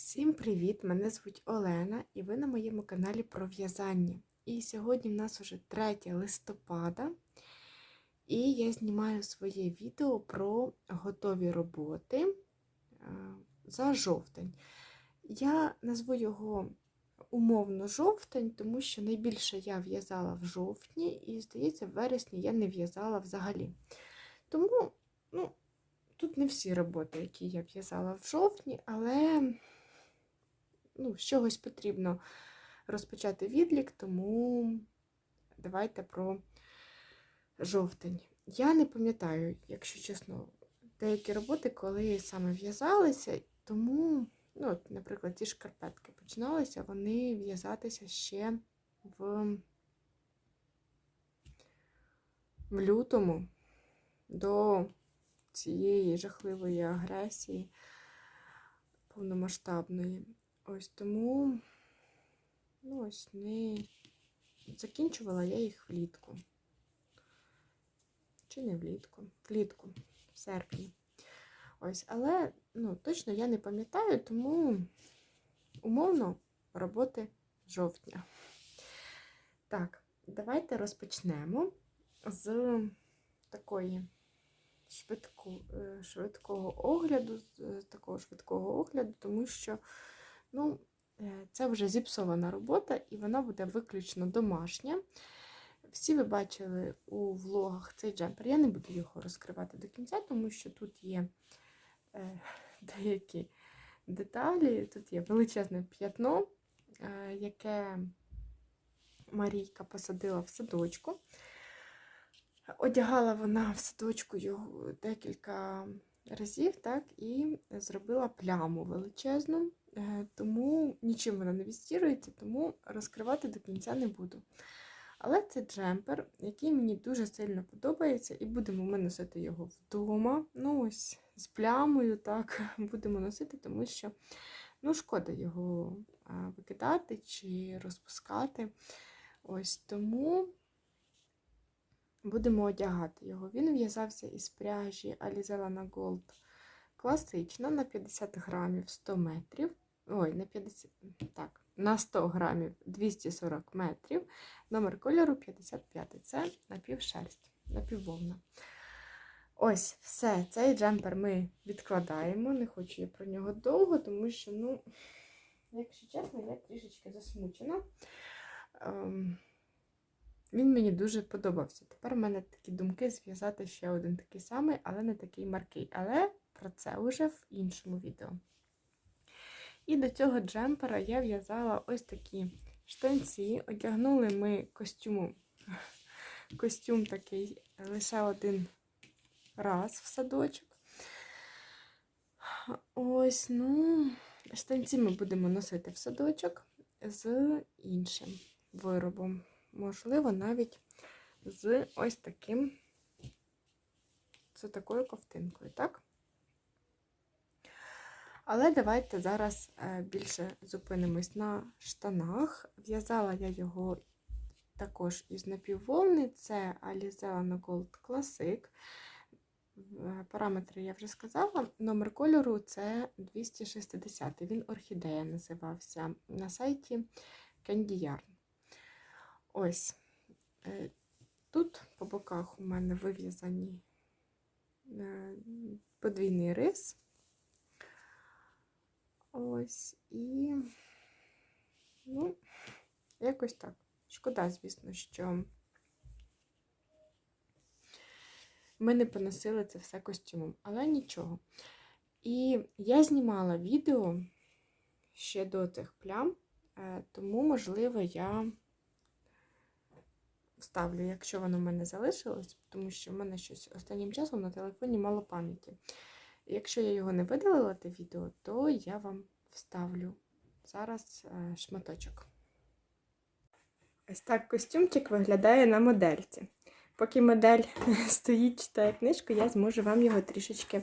Всім привіт! Мене звуть Олена і ви на моєму каналі про в'язання. І сьогодні в нас уже 3 листопада, і я знімаю своє відео про готові роботи е, за жовтень. Я назву його умовно жовтень, тому що найбільше я в'язала в жовтні, і, здається, в вересні я не в'язала взагалі. Тому, ну, тут не всі роботи, які я в'язала в жовтні, але ну, з чогось потрібно розпочати відлік, тому давайте про жовтень. Я не пам'ятаю, якщо чесно, деякі роботи, коли саме в'язалися, тому, ну, от, наприклад, ті шкарпетки починалися вони в'язатися ще в, в лютому до цієї жахливої агресії повномасштабної. Ось тому, ну, ось не закінчувала я їх влітку. Чи не влітку? Влітку, в серпні. Ось, але ну, точно я не пам'ятаю, тому умовно роботи жовтня. Так, давайте розпочнемо з такої швидку, е, швидкого огляду, з такого швидкого огляду, тому що Ну, е, це вже зіпсована робота, і вона буде виключно домашня. Всі ви бачили у влогах цей джемпер. Я не буду його розкривати до кінця, тому що тут є е, деякі деталі, тут є величезне п'ятно, е, яке Марійка посадила в садочку. Одягала вона в садочку його декілька разів, так, і зробила пляму величезну. Е, тому нічим вона не відстірується, тому розкривати до кінця не буду. Але це джемпер, який мені дуже сильно подобається, і будемо ми носити його вдома. Ну, ось з плямою, так, будемо носити, тому що ну, шкода його викидати чи розпускати. Ось тому будемо одягати його. Він в'язався із пряжі Alizella Gold класична на 50 грамів 100 метрів. Ой, на 50, так, на 100 грамів 240 метрів. Номер кольору 55. Це напівшерсть, напіввовна. Ось, все, цей джемпер ми відкладаємо. Не хочу я про нього довго, тому що, ну, якщо чесно, я трішечки засмучена. Ем, він мені дуже подобався. Тепер в мене такі думки зв'язати ще один такий самий, але не такий маркий. Але про це вже в іншому відео. І до цього джемпера я в'язала ось такі штанці. Одягнули ми костюм, костюм такий лише один раз в садочок. Ось, ну, штанці ми будемо носити в садочок з іншим виробом. Можливо, навіть з ось таким, з такою ковтинкою, так? Але давайте зараз е, більше зупинимось на штанах. В'язала я його також із напівволни, це Alizella Gold Classic. Е, параметри я вже сказала. Номер кольору це 260 Він орхідея називався на сайті Candy Yarn. Ось. Е, тут по боках у мене вив'язані подвійний рис. Ось і, ну, якось так. Шкода, звісно, що ми не поносили це все костюмом, але нічого. І я знімала відео ще до цих плям, е, тому, можливо, я вставлю, якщо воно в мене залишилось, тому що в мене щось останнім часом на телефоні мало пам'яті. Якщо я його не видалила, те відео, то я вам вставлю зараз е, шматочок. Ось так костюмчик виглядає на модельці. Поки модель стоїть, читає книжку, я зможу вам його трішечки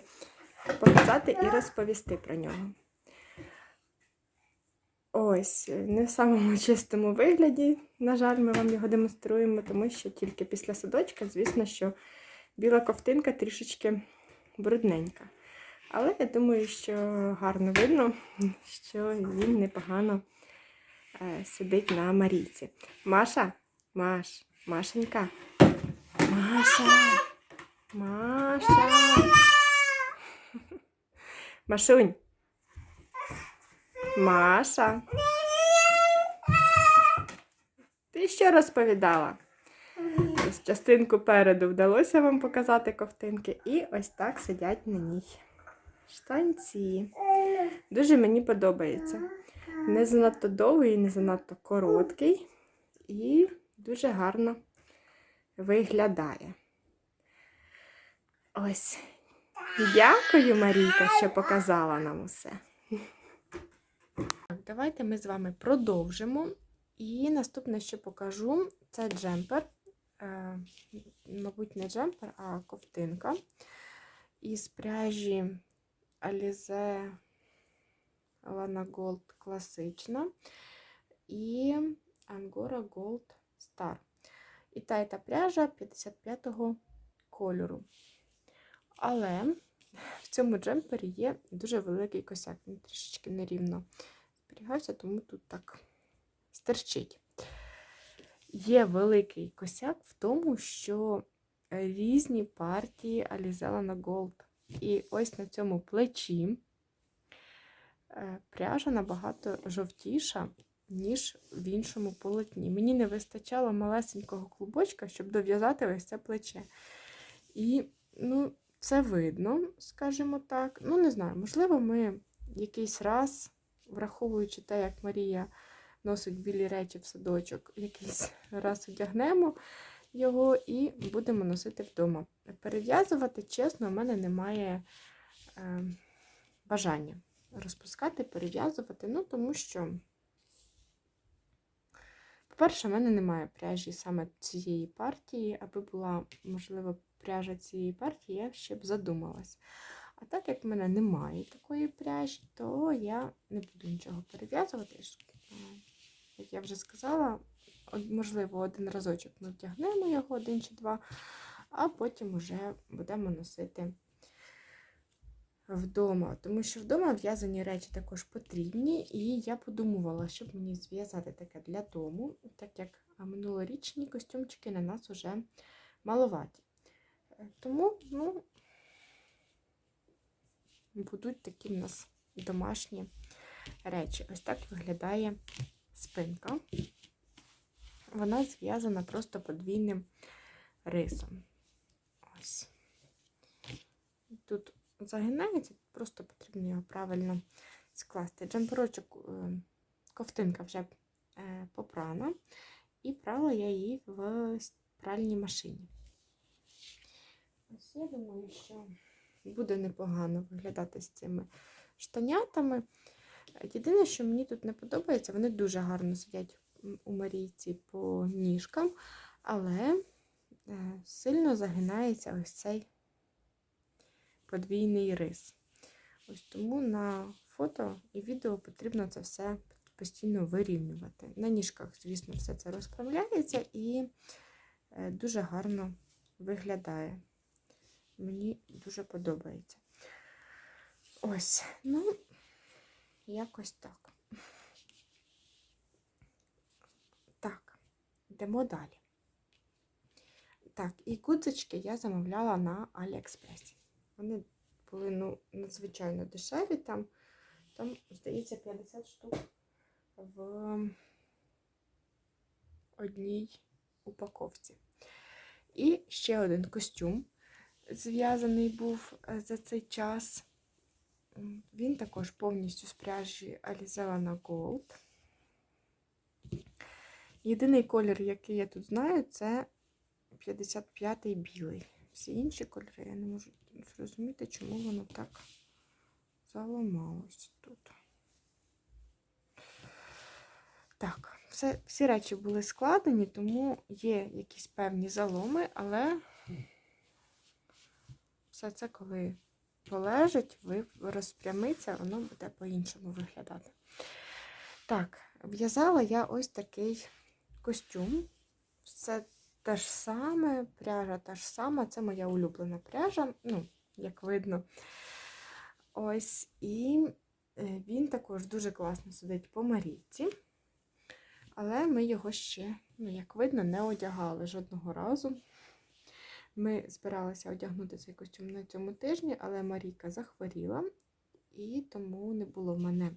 показати і розповісти про нього. Ось, не в самому чистому вигляді, на жаль, ми вам його демонструємо, тому що тільки після садочка, звісно, що біла ковтинка трішечки брудненька. Але я думаю, що гарно видно, що він непогано е, сидить на Марійці. Маша, Маш, Машенька. Маша. Маша. Машунь. Маша. Ти що розповідала? Ось частинку переду вдалося вам показати ковтинки. І ось так сидять на ній. Штанці. Дуже мені подобається. Не занадто довгий, не занадто короткий. І дуже гарно виглядає. Ось. Дякую, Марійка, що показала нам усе. Давайте ми з вами продовжимо. І наступне, що покажу, це джемпер. Е, мабуть, не джемпер, а ковтинка. Із пряжі Alize Lana Gold класична і Angora Gold Star. І та і та пряжа 55-го кольору. Але в цьому джемпері є дуже великий косяк. Він трішечки нерівно зберігався, тому тут так стерчить. Є великий косяк в тому, що різні партії Alizella на Gold. І ось на цьому плечі е, пряжа набагато жовтіша, ніж в іншому полотні. Мені не вистачало малесенького клубочка, щоб дов'язати ось це плече. І, ну, це видно, скажімо так. Ну, не знаю, можливо, ми якийсь раз, враховуючи те, як Марія носить білі речі в садочок, якийсь раз одягнемо його і будемо носити вдома. Перев'язувати, чесно, у мене немає е, бажання розпускати, перев'язувати, ну, тому що, по-перше, в мене немає пряжі саме цієї партії, аби була, можливо, пряжа цієї партії, я ще б задумалась. А так як в мене немає такої пряжі, то я не буду нічого перев'язувати. Як я вже сказала, можливо, один разочок ми вдягнемо його, один чи два, а потім вже будемо носити вдома. Тому що вдома в'язані речі також потрібні, і я подумувала, щоб мені зв'язати таке для дому, так як минулорічні костюмчики на нас вже маловаті. Тому, ну, будуть такі в нас домашні речі. Ось так виглядає спинка. Вона зв'язана просто подвійним рисом. Ось. Тут загинається, просто потрібно його правильно скласти. Джемперочок, е, ковтинка вже е, попрана, і прала я її в пральній машині. Ось я думаю, що буде непогано виглядати з цими штанятами. Єдине, що мені тут не подобається, вони дуже гарно сидять у Марійці по ніжкам, але е, сильно загинається ось цей подвійний рис. Ось тому на фото і відео потрібно це все постійно вирівнювати. На ніжках, звісно, все це розправляється і е, дуже гарно виглядає. Мені дуже подобається. Ось, ну, якось. Так, йдемо далі. Так, і гудзички я замовляла на Аліекспресі. Вони були ну, надзвичайно дешеві. Там, там, здається, 50 штук в одній упаковці. І ще один костюм зв'язаний був е, за цей час. Він також повністю з пряжі Alizella на Gold. Єдиний колір, який я тут знаю, це 55-й білий. Всі інші кольори я не можу зрозуміти, чому воно так заламалось тут. Так, все, всі речі були складені, тому є якісь певні заломи, але все це, коли полежить, розпрямиться, воно буде по-іншому виглядати. Так, в'язала я ось такий костюм. Це те ж саме, пряжа та ж сама, це моя улюблена пряжа, ну, як видно. Ось, і е, він також дуже класно сидить по Марійці. Але ми його ще, ну, як видно, не одягали жодного разу. Ми збиралися одягнути цей костюм на цьому тижні, але Марійка захворіла, і тому не було в мене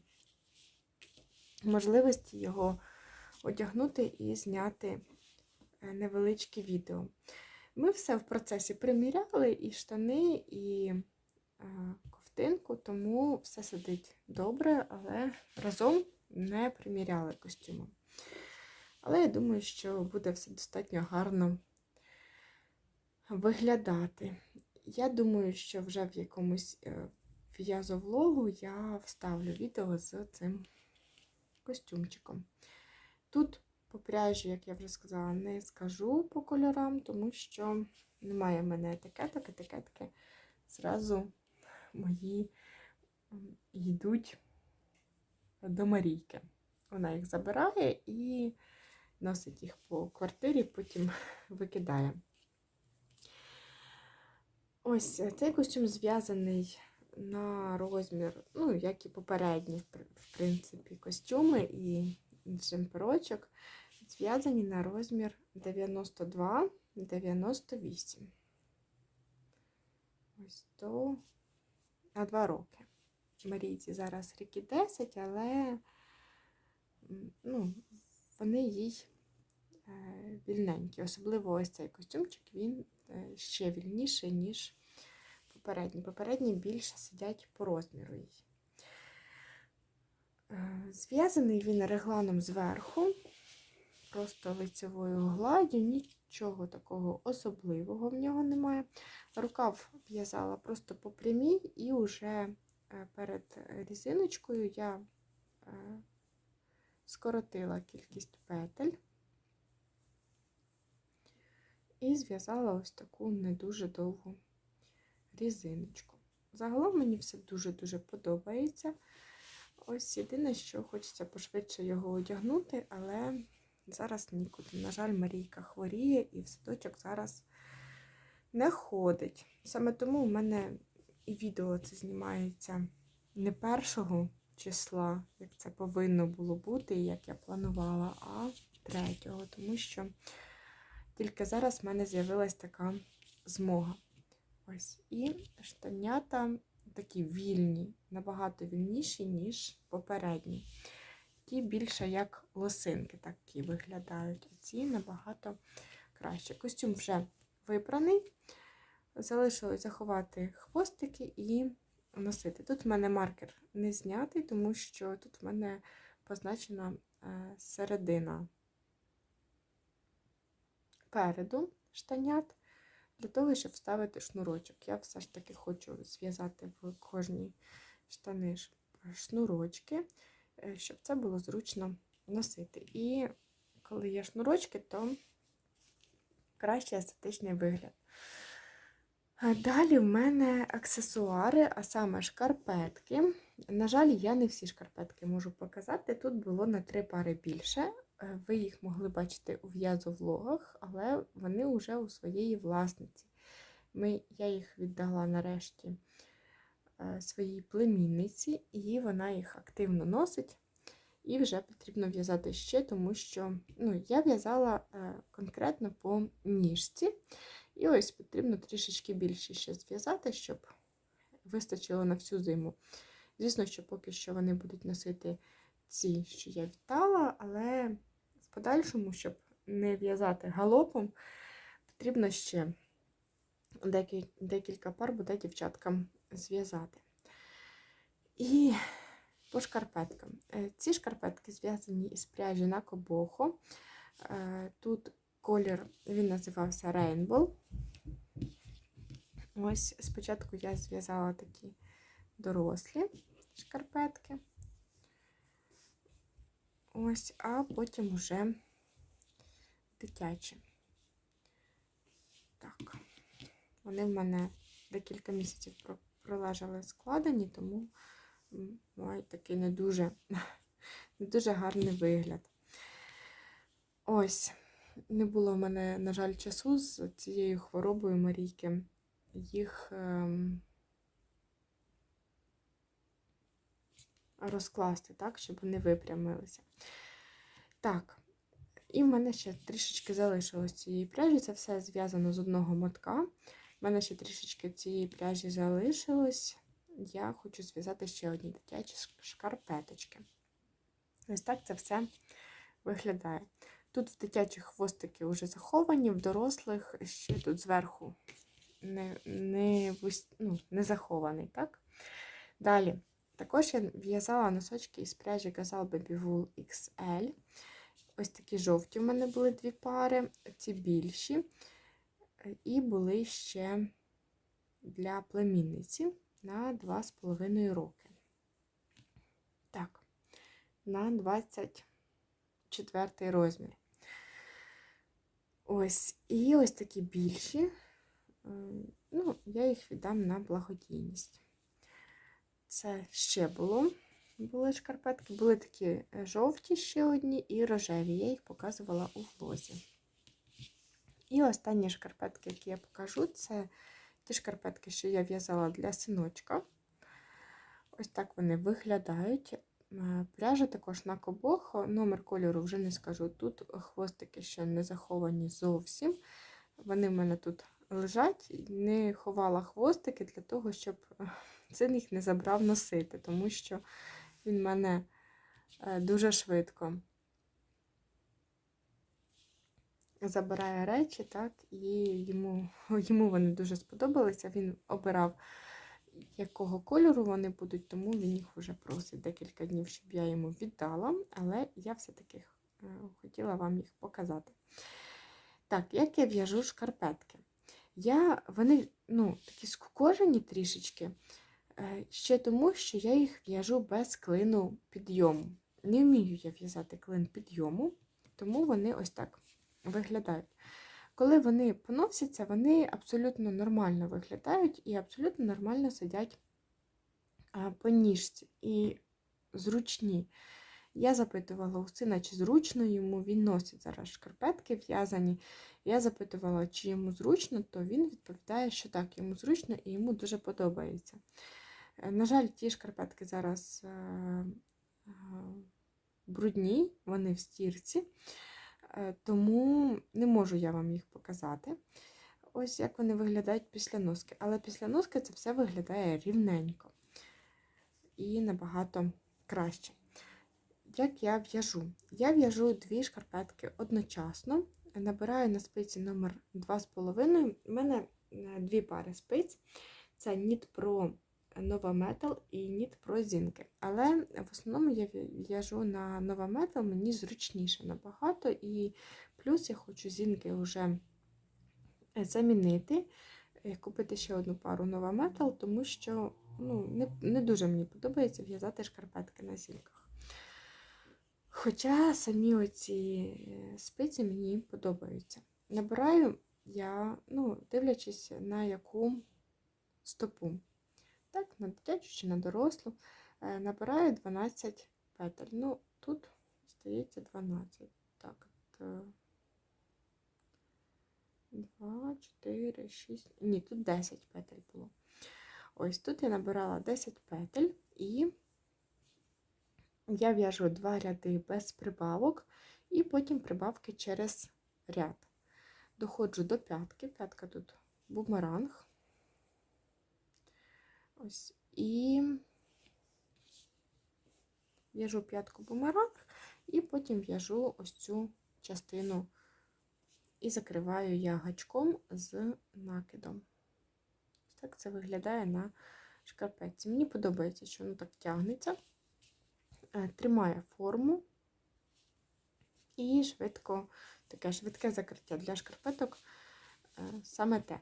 можливості його одягнути і зняти е, невеличке відео. Ми все в процесі приміряли і штани, і е, ковтинку, тому все сидить добре, але разом не приміряли костюми. Але я думаю, що буде все достатньо гарно виглядати. Я думаю, що вже в якомусь е, в'язовлогу я вставлю відео з цим костюмчиком. Тут по пряжі, як я вже сказала, не скажу по кольорам, тому що немає в мене етикеток, етикетки зразу мої йдуть до Марійки. Вона їх забирає і носить їх по квартирі, потім викидає. Ось е, цей костюм зв'язаний на розмір, ну, як і попередні, в принципі, костюми і джемперочок, зв'язані на розмір 92-98. Ось то на 2 роки. Марійці зараз ріки 10, але ну, вони їй е, вільненькі. Особливо ось цей костюмчик, він е, ще вільніший, ніж попередній. Попередні більше сидять по розміру їй. Е, зв'язаний він регланом зверху, просто лицевою гладдю, нічого такого особливого в нього немає. Рукав в'язала просто по прямій, і вже перед різиночкою я скоротила кількість петель і зв'язала ось таку не дуже довгу різиночку. Загалом мені все дуже-дуже подобається. Ось єдине, що хочеться пошвидше його одягнути, але зараз нікуди. На жаль, Марійка хворіє і в садочок зараз не ходить. Саме тому в мене і відео це знімається не першого числа, як це повинно було бути, як я планувала, а третього, тому що тільки зараз в мене з'явилась така змога. Ось. І штанята такі вільні, набагато вільніші, ніж попередні. Ті більше як лосинки такі виглядають, а ці набагато краще. Костюм вже випраний. Залишилось заховати хвостики і носити. Тут в мене маркер не знятий, тому що тут в мене позначена е, середина переду штанят, для того, щоб вставити шнурочок. Я все ж таки хочу зв'язати в кожній штани шнурочки, е, щоб це було зручно носити. І коли є шнурочки, то краще естетичний вигляд. Далі в мене аксесуари, а саме шкарпетки. На жаль, я не всі шкарпетки можу показати. Тут було на три пари більше. Е, ви їх могли бачити у в'язовлогах, але вони вже у своєї власниці. Ми, Я їх віддала нарешті е, своїй племінниці, і вона їх активно носить. І вже потрібно в'язати ще, тому що ну, я в'язала е, конкретно по ніжці. І ось потрібно трішечки більше ще зв'язати, щоб вистачило на всю зиму. Звісно, що поки що вони будуть носити ці, що я вітала, але подальшому, щоб не в'язати галопом, потрібно ще декілька пар буде дівчаткам зв'язати. І по шкарпеткам. Е, ці шкарпетки зв'язані із пряжі на кобохо. Е, тут колір він називався Rainbow. Ось спочатку я зв'язала такі дорослі шкарпетки. Ось, а потім вже дитячі. Так, вони в мене декілька місяців пролежали складені, тому мають такий не дуже, не дуже гарний вигляд. Ось, не було в мене, на жаль, часу з цією хворобою Марійки їх ем, розкласти, так, щоб вони випрямилися. Так, і в мене ще трішечки залишилось цієї пряжі. Це все зв'язано з одного мотка. У мене ще трішечки цієї пряжі залишилось. Я хочу зв'язати ще одні дитячі шкарпеточки. Ось так це все виглядає. Тут в дитячі хвостики вже заховані, в дорослих ще тут зверху не не, ну, не захований. так? Далі, також я в'язала носочки із пряжі Gazal Baby Wool XL. Ось такі жовті в мене були дві пари, ці більші. І були ще для племінниці на 2,5 роки. Так, на 24 розмір. Ось, і ось такі більші. Ну, я їх віддам на благодійність. Це ще було. Були шкарпетки, були такі е, жовті ще одні і рожеві. Я їх показувала у влозі. І останні шкарпетки, які я покажу, це ті шкарпетки, що я в'язала для синочка. Ось так вони виглядають. Е, пряжа також на кобох, номер кольору вже не скажу. Тут хвостики ще не заховані зовсім. Вони в мене тут лежать, не ховала хвостики для того, щоб син їх не забрав носити, тому що він мене е, дуже швидко забирає речі, так, і йому, йому вони дуже сподобалися. Він обирав, якого кольору вони будуть, тому він їх вже просить декілька днів, щоб я йому віддала, але я все-таки е, хотіла вам їх показати. Так, як я в'яжу шкарпетки? Я, Вони ну, такі скукожені трішечки, ще тому, що я їх в'яжу без клину підйому. Не вмію я в'язати клин підйому, тому вони ось так виглядають. Коли вони поносяться, вони абсолютно нормально виглядають і абсолютно нормально сидять по ніжці і зручні. Я запитувала у сина, чи зручно йому, він носить зараз шкарпетки в'язані. Я запитувала, чи йому зручно, то він відповідає, що так, йому зручно і йому дуже подобається. Е, на жаль, ті шкарпетки зараз е, е, брудні, вони в стірці, тому не можу я вам їх показати. Ось як вони виглядають після носки. Але після носки це все виглядає рівненько і набагато краще. Як я в'яжу? Я в'яжу дві шкарпетки одночасно набираю на спиці номер 2,5. У мене дві пари спиць. Це Knit Pro Nova Metal і Knit Pro Зінки. Але в основному я в'яжу на Nova Metal, мені зручніше набагато. І плюс я хочу зінки вже замінити, е, купити ще одну пару Nova Metal, тому що ну, не, не дуже мені подобається в'язати шкарпетки на зінках. Хоча самі оці е, спиці мені подобаються. Набираю я, ну, дивлячись на яку стопу. Так, на дитячу чи на дорослу, е, набираю 12 петель. Ну, тут, здається, 12. Так, 2, 4, 6. Ні, тут 10 петель було. Ось тут я набирала 10 петель і я в'яжу два ряди без прибавок, і потім прибавки через ряд. Доходжу до п'ятки, п'ятка тут бумеранг. Ось, і в'яжу п'ятку бумеранг, і потім в'яжу ось цю частину і закриваю я гачком з накидом. Так це виглядає на шкарпетці. Мені подобається, що воно так тягнеться. Е, тримає форму і швидко, таке швидке закриття для шкарпеток е, саме те.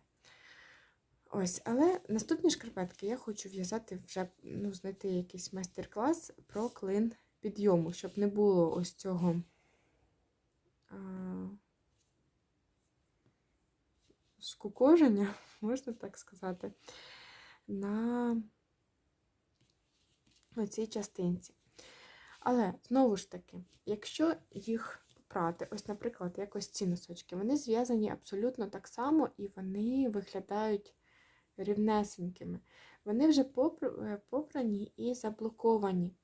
Ось, Але наступні шкарпетки я хочу в'язати вже, ну, знайти якийсь майстер-клас про клин підйому, щоб не було ось цього а, скукоження, можна так сказати, на цій частинці. Але, знову ж таки, якщо їх попрати, ось, наприклад, якось ці носочки, вони зв'язані абсолютно так само і вони виглядають рівнесенькими. Вони вже е, попрані і заблоковані.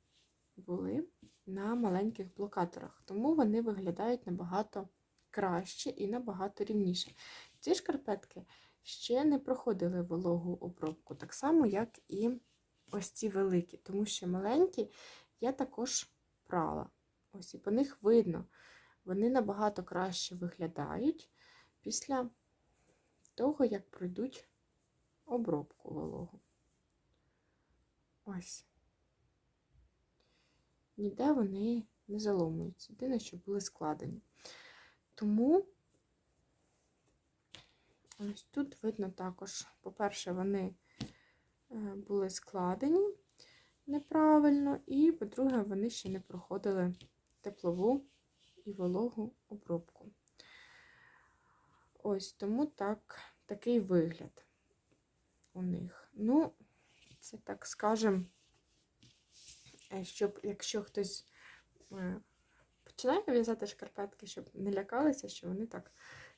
були на маленьких блокаторах, тому вони виглядають набагато краще і набагато рівніше. Ці шкарпетки ще не проходили вологу обробку, так само, як і ось ці великі, тому що маленькі я також прала. Ось і по них видно, вони набагато краще виглядають після того, як пройдуть обробку вологу. Ось. Ніде вони не заломуються. Єдине, що були складені. Тому ось тут видно також, по-перше, вони е, були складені неправильно, і, по-друге, вони ще не проходили теплову і вологу обробку. Ось тому так, такий вигляд у них. Ну, це так скажем, е, щоб якщо хтось е, починає в'язати шкарпетки, щоб не лякалися, що вони так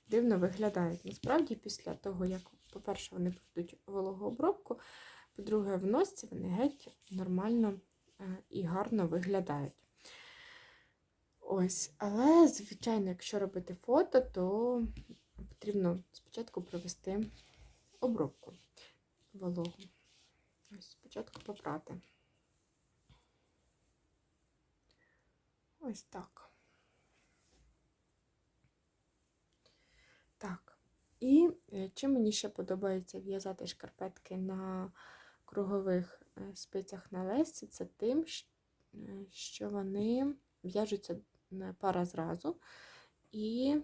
дивно виглядають. Насправді, після того, як, по-перше, вони пройдуть вологообробку, по-друге, в носці вони геть нормально е, і гарно виглядають. Ось, але, звичайно, якщо робити фото, то потрібно спочатку провести обробку вологу. Ось спочатку попрати. Ось так. Так. І е, чим мені ще подобається в'язати шкарпетки на кругових е, спицях на лесці, це тим, е, що вони в'яжуться пара зразу, і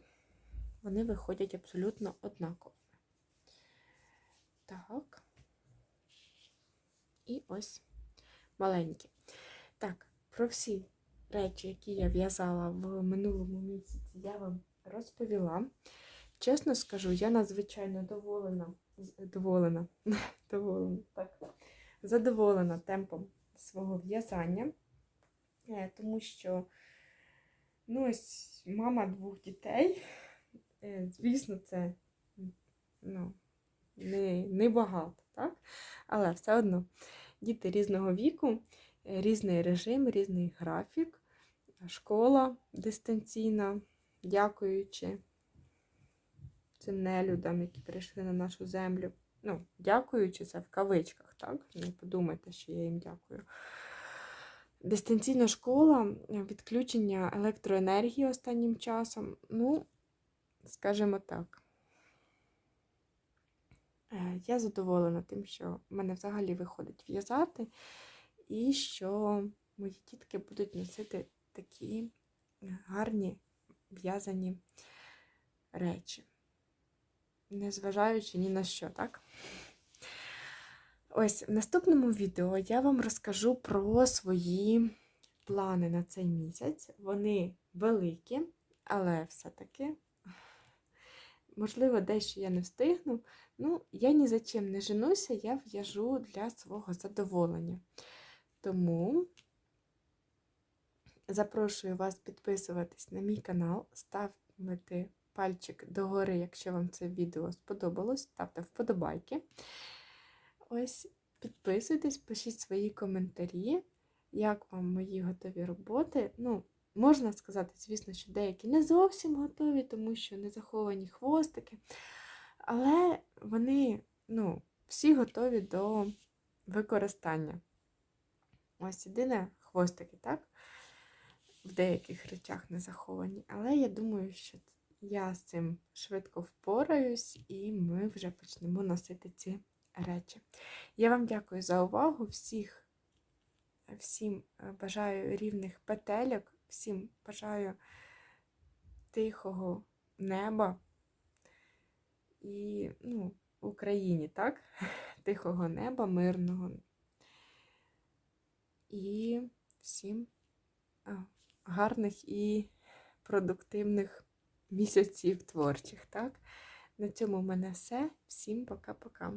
вони виходять абсолютно однаково. Так. І ось маленькі. Так, про всі речі, які я в'язала в минулому місяці, я вам розповіла. Чесно скажу, я надзвичайно доволена, доволена, доволена, так, задоволена темпом свого в'язання, е, тому що ну, ось мама двох дітей, е, звісно, це ну, не, не багато, так? але все одно діти різного віку, різний режим, різний графік, школа дистанційна, дякуючи цим нелюдам, які прийшли на нашу землю. Ну, дякуючи це в кавичках, так? Не подумайте, що я їм дякую. Дистанційна школа, відключення електроенергії останнім часом, ну, скажімо так. Е, я задоволена тим, що в мене взагалі виходить в'язати, і що мої дітки будуть носити такі гарні в'язані речі незважаючи ні на що, так? Ось в наступному відео я вам розкажу про свої плани на цей місяць. Вони великі, але все-таки, можливо, дещо я не встигну. Ну, я ні за чим не женуся, я в'яжу для свого задоволення. Тому запрошую вас підписуватись на мій канал, ставити пальчик догори, якщо вам це відео сподобалось, ставте вподобайки. Ось, підписуйтесь, пишіть свої коментарі, як вам мої готові роботи. Ну, можна сказати, звісно, що деякі не зовсім готові, тому що не заховані хвостики. Але вони, ну, всі готові до використання. Ось єдине хвостики, так? В деяких речах не заховані. Але я думаю, що я з цим швидко впораюсь, і ми вже почнемо носити ці речі. Я вам дякую за увагу. Всіх, Всім е, бажаю рівних петельок, всім бажаю тихого неба і ну, Україні, так? Тихого неба, мирного. І всім гарних і продуктивних місяців творчих. так? На цьому в мене все. Всім пока-пока.